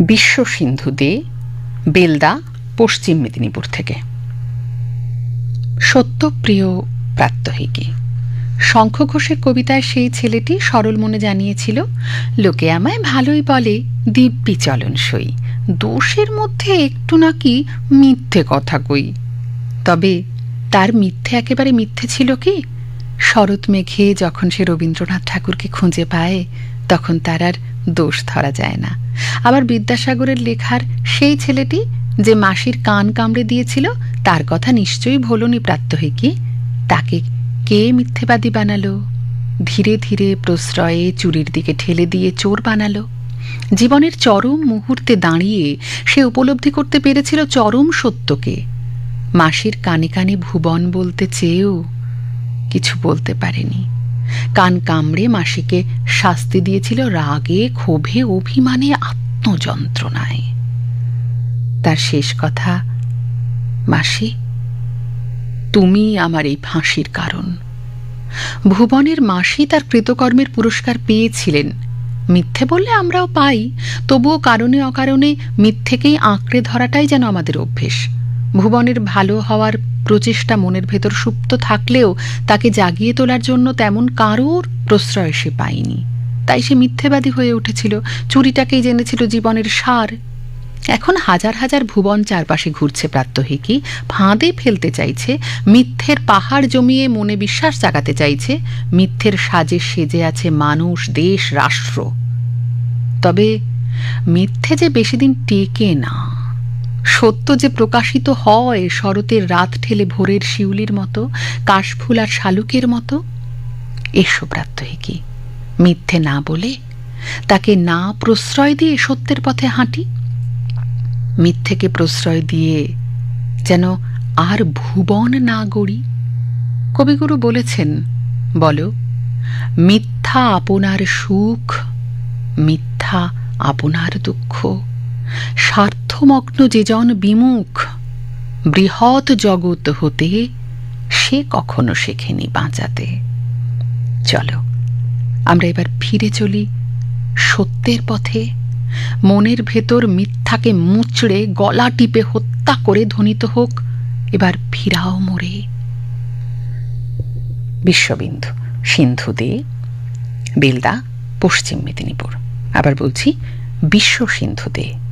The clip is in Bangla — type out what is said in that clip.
বিশ্ব সিন্ধু দে, বেলদা, পশ্চিম মেদিনীপুর থেকে। সত্যপ্রিয় প্রাত্যহিকী, শঙ্খ ঘোষের কবিতায় সেই ছেলেটি সরল মনে জানিয়েছিল, লোকে আমায় ভালোই বলে দিব্যি চলনসই, দোষের মধ্যে একটু নাকি মিথ্যে কথা কই। তবে তার মিথ্যে একেবারে মিথ্যে ছিল কি? শরৎ মেঘে যখন সে রবীন্দ্রনাথ ঠাকুরকে খুঁজে পায়, তখন তার আর দোষ ধরা যায় না। আবার বিদ্যাসাগরের লেখার সেই ছেলেটি যে মাসির কান কামড়ে দিয়েছিল, তার কথা নিশ্চয়ই ভোলনি প্রাত্যহিকী তাকে কে মিথ্যেবাদী বানালো? ধীরে ধীরে প্রশ্রয়ে চুরির দিকে ঠেলে দিয়ে চোর বানালো। জীবনের চরম মুহূর্তে দাঁড়িয়ে সে উপলব্ধি করতে পেরেছিল চরম সত্যকে। মাসির কানে কানে ভুবন বলতে চেয়েও কিছু বলতে পারেনি। কান কামড়ে মাসিকে শাস্তি দিয়েছিল রাগে, ক্ষোভে, অভিমানে, আত্মযন্ত্রণায়। তার শেষ কথা, মাসি, তুমি আমার এই ফাঁসির কারণ। ভুবনের মাসি তার কৃতকর্মের পুরস্কার পেয়েছিলেন। মিথ্যে বললে আমরাও পাই, তবুও কারণে অকারণে মিথ্যেকেই আঁকড়ে ধরাটাই যেন আমাদের অভ্যেস। ভুবনের ভালো হওয়ার প্রচেষ্টা মনের ভেতর সুপ্ত থাকলেও তাকে জাগিয়ে তোলার জন্য তেমন কারোর প্রশ্রয় সে পায়নি। তাই সে মিথ্যেবাদী হয়ে উঠেছিল। চুরিটাকেই জেনেছিল জীবনের সার। এখন হাজার হাজার ভুবন চারপাশে ঘুরছে প্রাত্যহিকী ফাঁদে ফেলতে চাইছে। মিথ্যের পাহাড় জমিয়ে মনে বিশ্বাস জাগাতে চাইছে। মিথ্যের সাজে সেজে আছে মানুষ, দেশ, রাষ্ট্র। তবে মিথ্যে যে বেশি দিন টেকে না। সত্য যে প্রকাশিত হয় শরতের রাত ঠেলে ভোরের শিউলির মতো, কাশফুল আর শালুকের মতো? এসো প্রাত্যহিকী, মিথ্যে না বলে তাকে না প্রশ্রয় দিয়ে সত্যের পথে হাঁটি। মিথ্যেকে প্রশ্রয় দিয়ে যেন আর ভুবন না গড়ি। কবিগুরু বলেছেন, বলো, মিথ্যা আপনার সুখ, মিথ্যা আপনার দুঃখ। স্বার্থমগ্ন যেজন বিমুখ, বৃহৎ জগৎ হতে সে কখনো শেখেনি বাঁচাতে। চলো, আমরা এবার ফিরে চলি সত্যের পথে। মনের ভেতর মিথ্যাকে মুচড়ে গলা টিপে হত্যা করে ধ্বনিত হোক, এবার ফিরাও মোরে। বিশ্ববিন্দু সিন্ধু দে, বেলদা, পশ্চিম মেদিনীপুর। আবার বলছি বিশ্ব সিন্ধু দে।